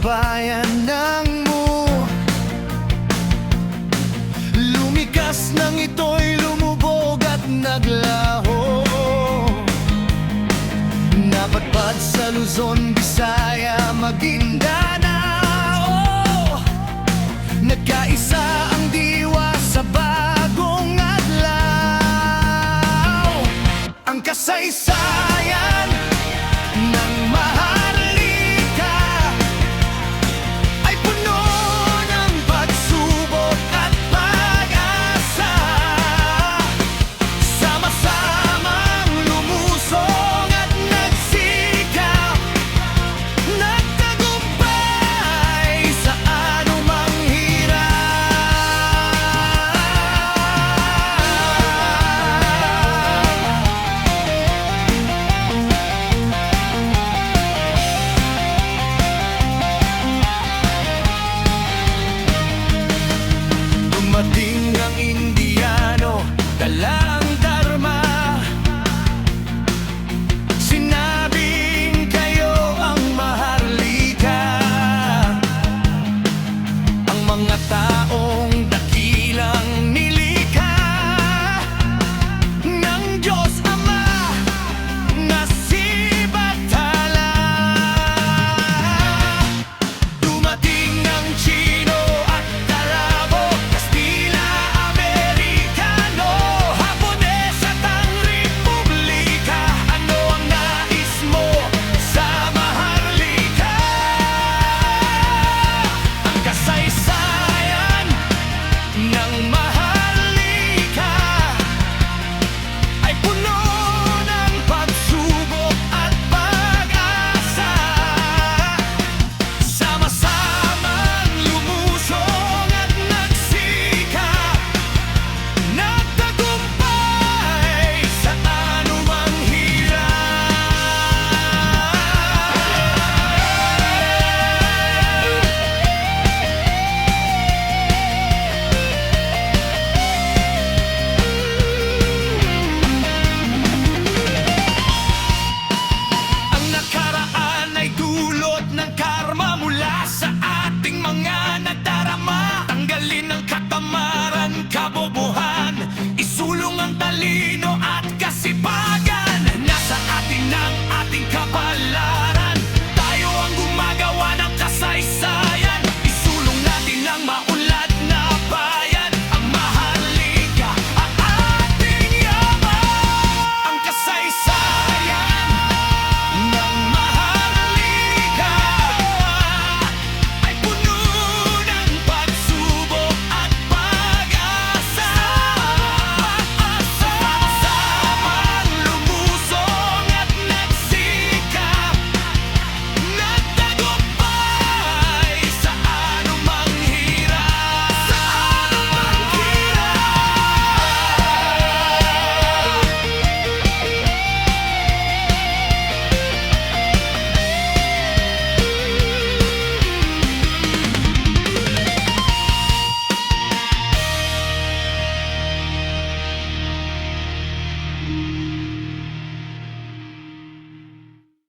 bayan ng Mu. Lumikas nang ito'y lumubog at naglaho. Napatpad sa Luzon, Bisaya, maging